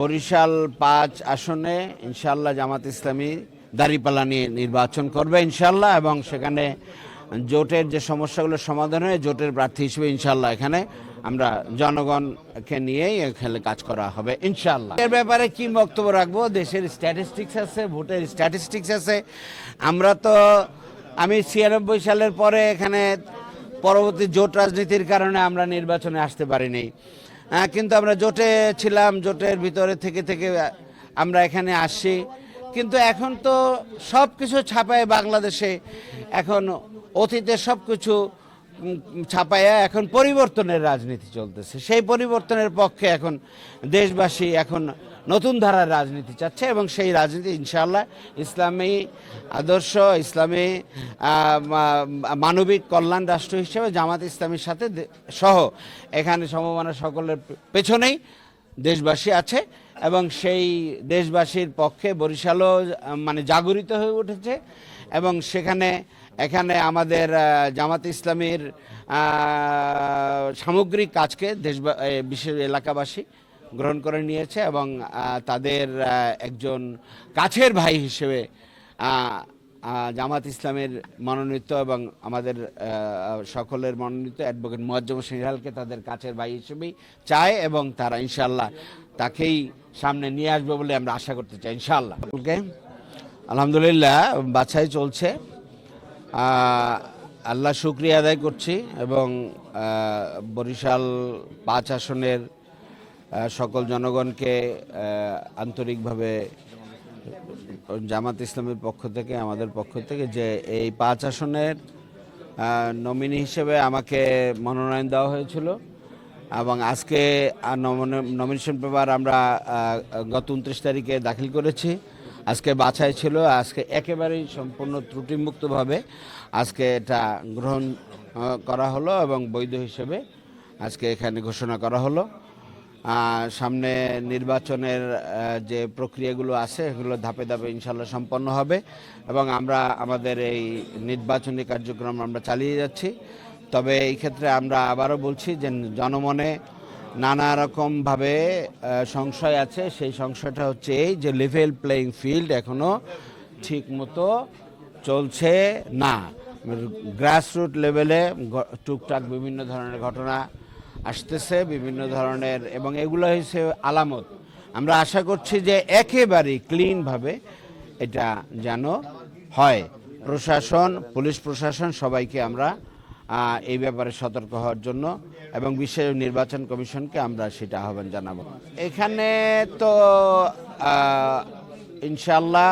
বরিশাল পাঁচ আসনে ইনশাল্লাহ জামাত ইসলামী দাঁড়িপাল্লা নিয়ে নির্বাচন করবে ইনশাল্লাহ এবং সেখানে জোটের যে সমস্যাগুলো সমাধান হয়ে জোটের প্রার্থী হিসেবে ইনশাল্লাহ এখানে আমরা জনগণকে নিয়েই এখানে কাজ করা হবে ইনশাল্লাহ এর ব্যাপারে কি বক্তব্য রাখব? দেশের স্ট্যাটিস্টিক্স আছে, ভোটের স্ট্যাটিস্টিক্স আছে। আমরা তো, আমি ছিয়ানব্বই সালের পরে এখানে পরবর্তী জোট রাজনীতির কারণে আমরা নির্বাচনে আসতে পারিনি। কিন্তু আমরা জোটে ছিলাম, জোটের ভিতরে থেকে থেকে আমরা এখানে আসি কিন্তু এখন তো সব কিছু ছাপায় বাংলাদেশে। এখন অতীতে সব কিছু ছাপায়া এখন পরিবর্তনের রাজনীতি চলতেছে। সেই পরিবর্তনের পক্ষে এখন দেশবাসী এখন নতুন ধারার রাজনীতি চাচ্ছে এবং সেই রাজনীতি ইনশাল্লাহ ইসলামী আদর্শ, ইসলামী মানবিক কল্যাণ রাষ্ট্র হিসেবে জামাত ইসলামীর সাথে সহ এখানে সমমানের সকলের পেছনেই দেশবাসী আছে এবং সেই দেশবাসীর পক্ষে বরিশালও মানে জাগরিত হয়ে উঠেছে এবং সেখানে, এখানে আমাদের জামাত ইসলামের সামগ্রিক কাজকে দেশ বিশেষ এলাকাবাসী গ্রহণ করে নিয়েছে এবং তাদের একজন কাছের ভাই হিসেবে জামাত ইসলামের মনোনীত এবং আমাদের সকলের মনোনীত অ্যাডভোকেট মোয়াজ্জম সিংহালকে তাদের কাছের ভাই হিসেবেই চায় এবং তারা ইনশাল্লাহ তাকেই সামনে নিয়ে আসবে বলে আমরা আশা করতে চাই ইনশাল্লাহ আলহামদুলিল্লাহ বাছাই চলছে। আল্লাহ শুক্রিয়া আদায় করছি এবং বরিশাল পাঁচ আসনের সকল জনগণকে আন্তরিকভাবে জামাত ইসলামের পক্ষ থেকে, আমাদের পক্ষ থেকে যে এই পাঁচ আসনের নমিনি হিসেবে আমাকে মনোনয়ন দেওয়া হয়েছিল এবং আজকে নমিনেশন পেপার আমরা গত উনত্রিশ তারিখে দাখিল করেছি। আজকে বাছাই ছিল, আজকে একেবারেই সম্পূর্ণ ত্রুটিমুক্তভাবে আজকে এটা গ্রহণ করা হলো এবং বৈধ হিসেবে আজকে এখানে ঘোষণা করা হলো। সামনে নির্বাচনের যে প্রক্রিয়াগুলো আছে সেগুলো ধাপে ধাপে ইনশাল্লাহ সম্পন্ন হবে এবং আমরা আমাদের এই নির্বাচনী কার্যক্রম আমরা চালিয়ে যাচ্ছি। তবে এই ক্ষেত্রে আমরা আবারও বলছি যে জনমনে নানা রকমভাবে সংশয় আছে। সেই সংশয়টা হচ্ছে এই যে লেভেল প্লেয়িং ফিল্ড এখনও ঠিক মতো চলছে না। গ্রাসরুট লেভেলে টুকটাক বিভিন্ন ধরনের ঘটনা আসতেছে বিভিন্ন ধরনের, এবং এগুলো হচ্ছে আলামত। আমরা আশা করছি যে একেবারেই ক্লিনভাবে এটা যেন হয়। প্রশাসন, পুলিশ প্রশাসন সবাইকে আমরা এই ব্যাপারে সতর্ক হওয়ার জন্য, এবং বিশেষ নির্বাচন কমিশনকে আমরা সেটা আহ্বান জানাব। এখানে তো ইনশাল্লাহ